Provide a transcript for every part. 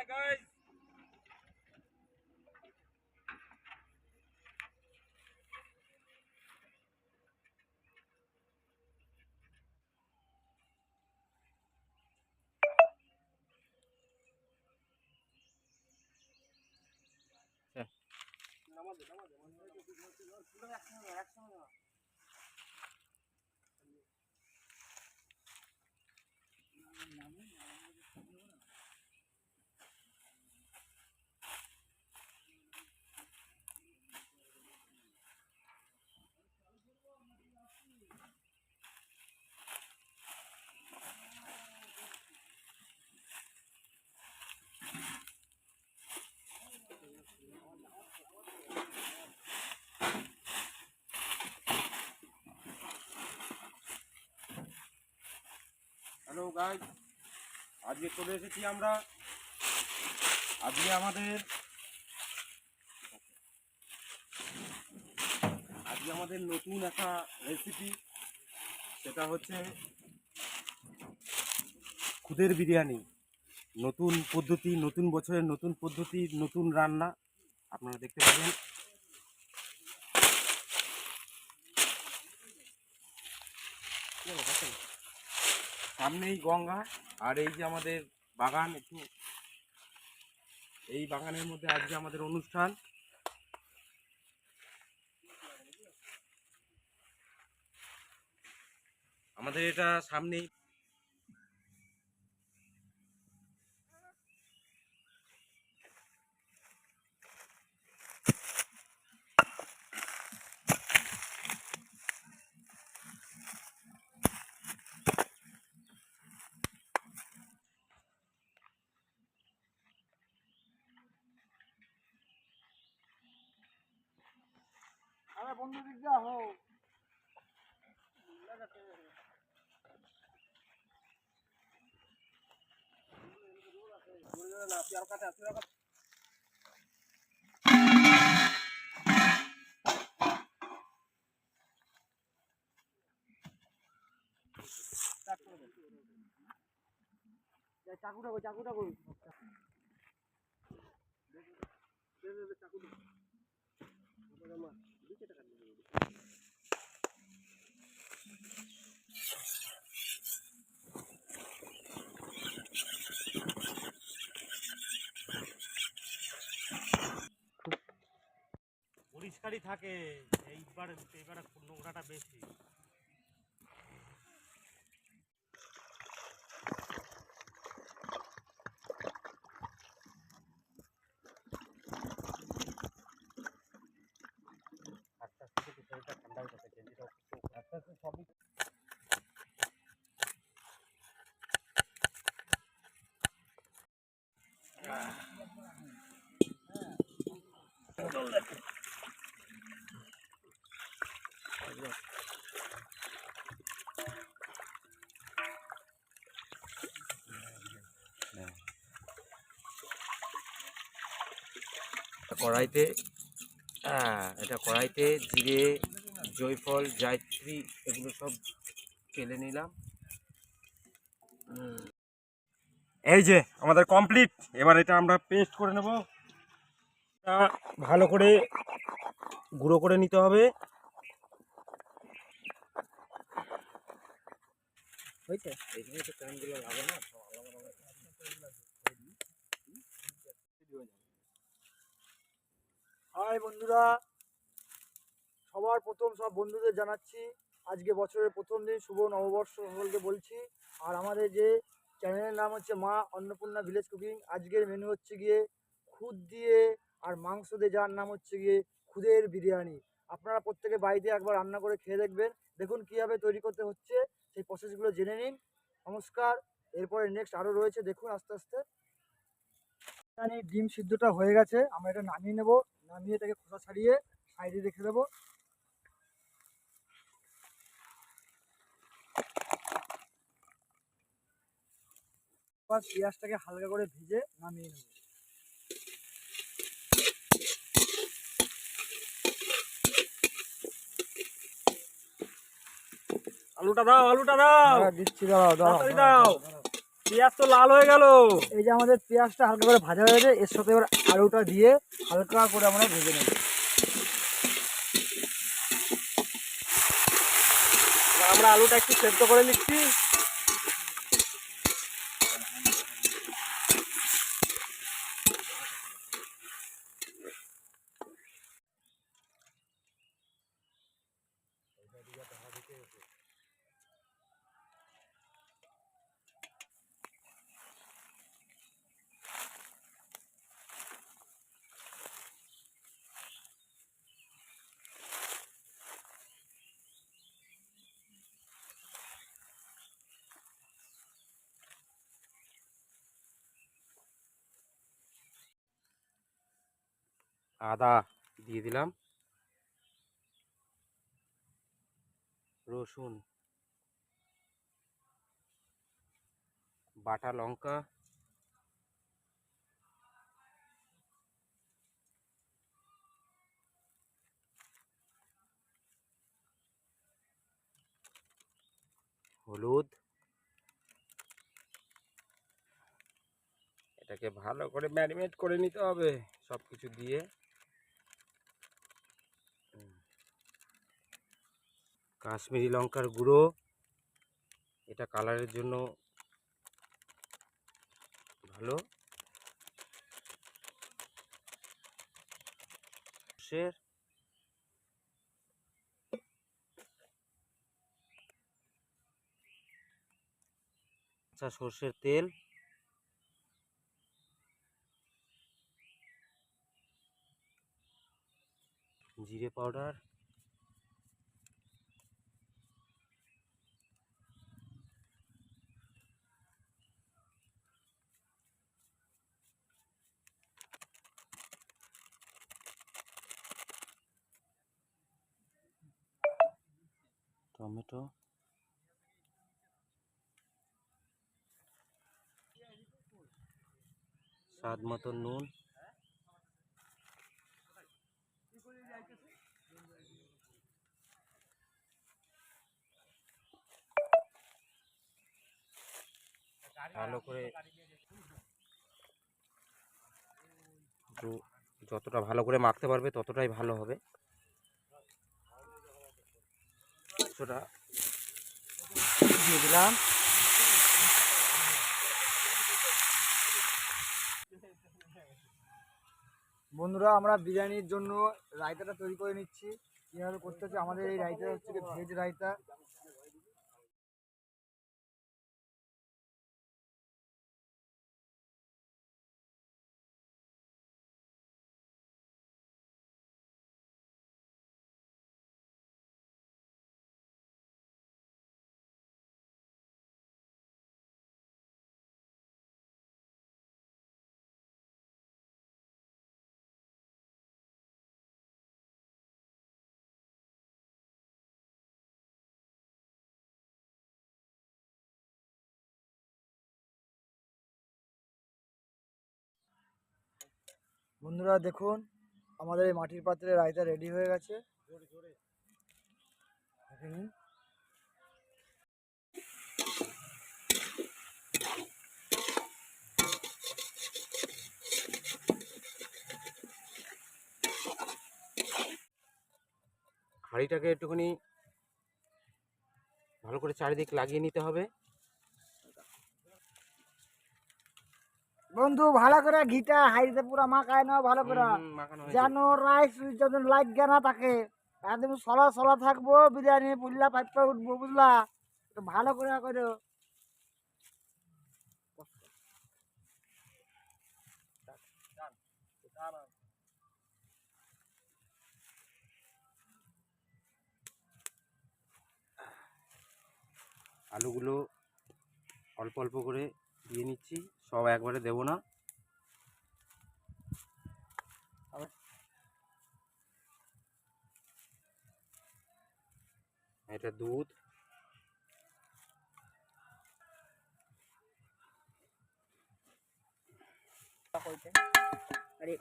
Bye guys. Hello guys আজকে চলে এসেছি আমরা। আজকে আমাদের আজকে আমাদের নতুন একটা রেসিপি সেটা হচ্ছে খুদের বিরিয়ানি। নতুন পদ্ধতি, নতুন বছরের নতুন পদ্ধতি, নতুন রান্না। আপনারা দেখতে পাবেন। সামনেই গঙ্গা, আর এই যে আমাদের বাগান, একটু এই বাগানের মধ্যে আজকে আমাদের অনুষ্ঠান। আমাদের এটা সামনেই আরে বন্ধু দিক হো চাকুটা কই চাকুটা কই? চাকুটা। পরিষ্কারই থাকে এইবার এবার নোংরাটা বেশি আস্তে আস্তে কিন্তু শরীরটা ঠান্ডা হয়ে যাচ্ছে গেঞ্জিটাও একটু আস্তে আস্তে সবই কড়াইতে হ্যাঁ এটা কড়াইতে জিরে, জয়ফল, জায়ত্রী, এগুলো সব তেলে নিলাম। এই যে, আমাদের কমপ্লিট এবার এটা আমরা পেস্ট করে নেব। এটা ভালো করে গুঁড়ো করে নিতে হবে। তো হাই বন্ধুরা সবার প্রথম সব বন্ধুদের জানাচ্ছি আজকে বছরের প্রথম দিন শুভ নববর্ষ সকলকে বলছি। আর আমাদের যে চ্যানেলের নাম হচ্ছে মা অন্নপূর্ণা ভিলেজ কুকিং আজকের মেনু হচ্ছে গিয়ে খুদ দিয়ে আর মাংস দিয়ে যার নাম হচ্ছে গিয়ে খুদের বিরিয়ানি। আপনারা প্রত্যেকে বাড়িতে একবার রান্না করে খেয়ে দেখবেন। দেখুন কীভাবে তৈরি করতে হচ্ছে, সেই প্রসেসগুলো জেনে নিন। নমস্কার, এরপরে নেক্সট আরও রয়েছে, দেখুন আস্তে আস্তে। বিরিয়ানি ডিম সিদ্ধটা হয়ে গেছে, আমরা এটা নামিয়ে নেব। নামিয়ে এটাকে খোসা ছাড়িয়ে সাইডে রেখে দেবো। পেঁয়াজটাকে হালকা করে ভেজে নামিয়ে নেব। আলুটা দাও আলুটা দাও। দিচ্ছি দাও দাও দাও। পেঁয়াজ তো লাল হয়ে গেল। এই যে আমাদের পেঁয়াজটা হালকা করে ভাজা হয়ে গেছে এর সাথে এবার আলুটা দিয়ে হালকা করে আমরা ভেজে নেব। আমরা আলুটা একটু সেদ্ধ করে নিচ্ছি। আদা দিয়ে দিলাম। রসুন, বাটা লঙ্কা, হলুদ। এটাকে ভালো করে ম্যারিনেট করে নিতে হবে সব কিছু দিয়ে। কাশ্মীরি লঙ্কার গুঁড়ো। এটা কালারের জন্য ভালো। সর্ষের আচ্ছা সর্ষের তেল। জিরে পাউডার। টমেটো। স্বাদ মতো নুন। ভালো করে যতটা ভালো করে মাখতে পারবে ততটাই ভালো হবে। কিছুটা দিয়ে দিলাম। বন্ধুরা, আমরা বিরিয়ানির জন্য রায়তাটা তৈরি করে নিচ্ছি। কীভাবে করতে হচ্ছে? আমাদের এই রায়তা হচ্ছে ভেজ রায়তা। বন্ধুরা দেখুন, আমাদের এই মাটির পাত্রে রায়তা রেডি হয়ে গেছে। হাঁড়িটাকে একটুখানি ভালো করে চারিদিক লাগিয়ে নিতে হবে বন্ধু ভালো করে ঘিটা হাইতে পুরা মাখায় না ভালো করে। যেন রাইস যদি লাগে না থাকে। একদম সলা সলা থাকব বিরিয়ানি বুঝলা পাইপটা উঠবো বুঝলা? ভালো করে করো। আলুগুলো অল্প অল্প করে দিয়ে নিচ্ছি। সব একবারে দেবো না। এটা দুধ। এই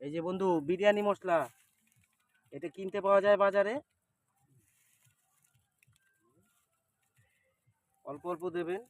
এই যে বন্ধু বিরিয়ানি মশলা। এটা কিনতে পাওয়া যায় বাজারে। অল্প অল্প দেবেন।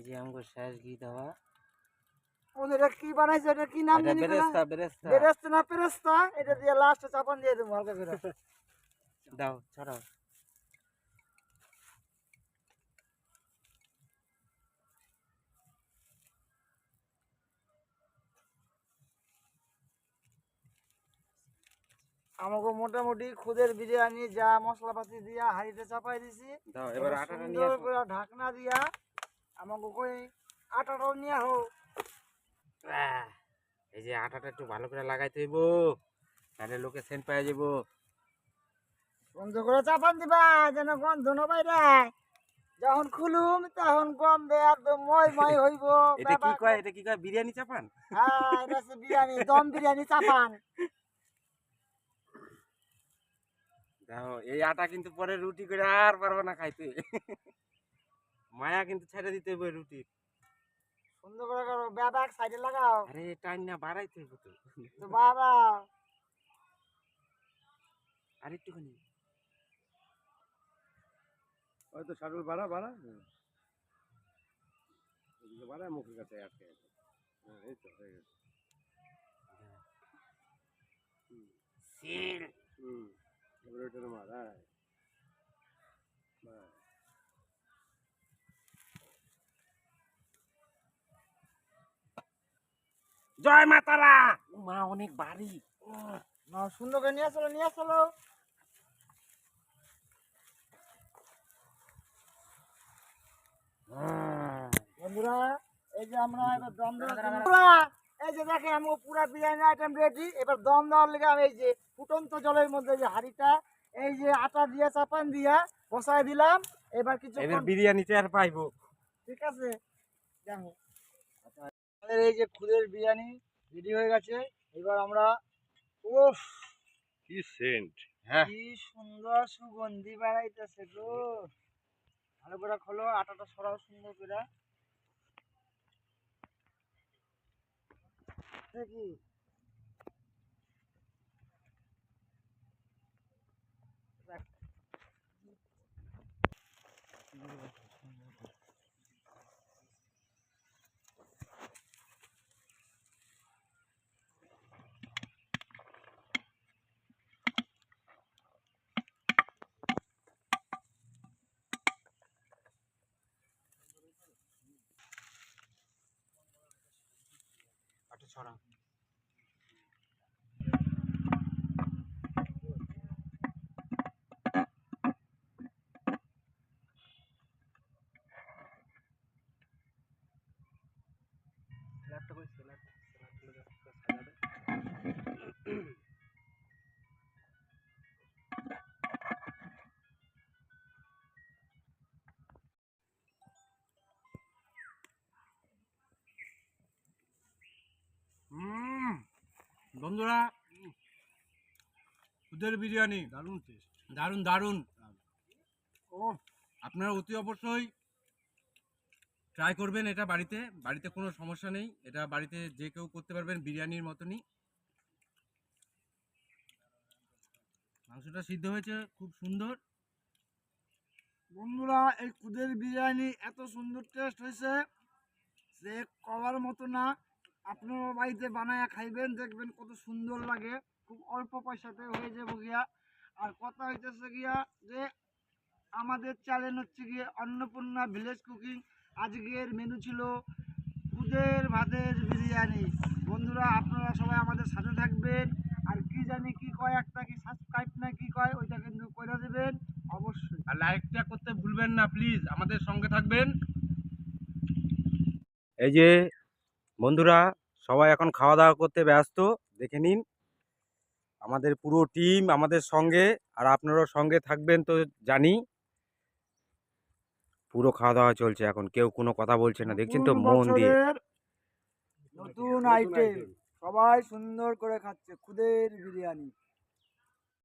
এই যে আমগো শেষ ঘি দেওয়া কি বানাইছে? এটা কি নাম জানি বেরেস্তা বেরেস্তা। বেরেস্তা না পেরেস্তা? এটা দিয়ে লাস্টে চাপান দিয়ে দেবো হালকা করে। দাও ছড়াও। আমাকে মোটামুটি খুদের বিরিয়ানি যা মশলাপাতি দিয়া হাঁড়িতে চাপাই দিছি। দাও এবার এবার আটাটা নিয়ে সুন্দর করে ঢাকনা দিয়া আমাকে কই আটাটাও নিয়ে হো আহ, এই যে আটাটা একটু ভালো করে লাগাইতে হইব তাহলে লোকে সেন্ট পাই যাব বন্ধ করে চাপান দিবা যেন গন্ধ না বাইরে। যখন খুলুম তখন গন্ধে একদম মই মই হইব। এটা কি কয় এটা কি কয় বিরিয়ানি চাপান? হ্যাঁ এটা বিরিয়ানি দম বিরিয়ানি চাপান। দেখো এই আটা কিন্তু পরে রুটি করে আর পারব না খাইতে। মায়া কিন্তু ছেড়ে দিতে হইব রুটি। সুন্দর করে করো ব্যাগ সাইডে লাগাও। আরে টাইম না বাড়াইতে হইব তো। তো বাবা আর একটুখানি। হয়তো শাটল বাড়া বাড়া। এদিকে বাড়া মুখের কাছে আটকে আছে। হ্যাঁ এই তো হয়ে গেছে। সিল। হুম। এবার ওইটা মার জয় মাতারা। মা অনেক বাড়ি। না সুন্দর করে নিয়ে চলো নিয়ে চলো। বন্ধুরা এই যে আমরা এবার দম বন্ধুরা, এই যে দেখেন আমি পুরা বিরিয়ানি আইটেম রেডি এবার দম দেওয়ার লেগে আমি এই যে ফুটন্ত জলের মধ্যে যে হাঁড়িটা এই যে আটা দিয়ে চাপান দিয়া বসায় দিলাম। এবার কিছু এবার বিরিয়ানিতে আর পাইবো। ঠিক আছে? দেখো আমাদের এই যে খুদের বিরিয়ানি রেডি হয়ে গেছে। এবার আমরা উফ কি সেন্ট হ্যাঁ। কি সুন্দর সুগন্ধি বেড়াইতেছে গো। ভালো করে খোলো আটাটা সরাও সুন্দর করে। দেখি। আটা ছড়া বন্ধুরা খুদের বিরিয়ানি দারুণ টেস্ট দারুণ দারুণ ও আপনারা অতি অবশ্যই ট্রাই করবেন এটা বাড়িতে। বাড়িতে কোনো সমস্যা নেই। এটা বাড়িতে যে কেউ করতে পারবেন বিরিয়ানির মতনই। মাংসটা সিদ্ধ হয়েছে খুব সুন্দর। বন্ধুরা এই খুদের বিরিয়ানি এত সুন্দর টেস্ট হয়েছে যে কবার মতো না। আপনারা বাড়িতে বানায়া খাইবেন দেখবেন কত সুন্দর লাগে। খুব অল্প পয়সাতে হয়ে যাবে গিয়া। আর কথা হইতেছে গিয়া যে আমাদের চ্যানেল হচ্ছে গিয়ে অন্নপূর্ণা ভিলেজ কুকিং আজকের মেনু ছিল খুদের ভাতের বিরিয়ানি। বন্ধুরা আপনারা সবাই আমাদের সাথে থাকবেন। আর কি জানি কি কয় একটা কি সাবস্ক্রাইব না কি কয় ওইটা কিন্তু করে দেবেন। অবশ্যই। আর লাইকটা করতে ভুলবেন না প্লিজ আমাদের সঙ্গে থাকবেন। এই যে বন্ধুরা সবাই এখন খাওয়া দাওয়া করতে ব্যস্ত দেখে নিন। আমাদের পুরো টিম আমাদের সঙ্গে আর আপনারাও সঙ্গে থাকবেন তো জানি। পুরো খাওয়া দাওয়া চলছে এখন কেউ কোনো কথা বলছে না দেখছেন তো মন দিয়ে। নতুন আইটেম সবাই সুন্দর করে খাচ্ছে খুদের বিরিয়ানি।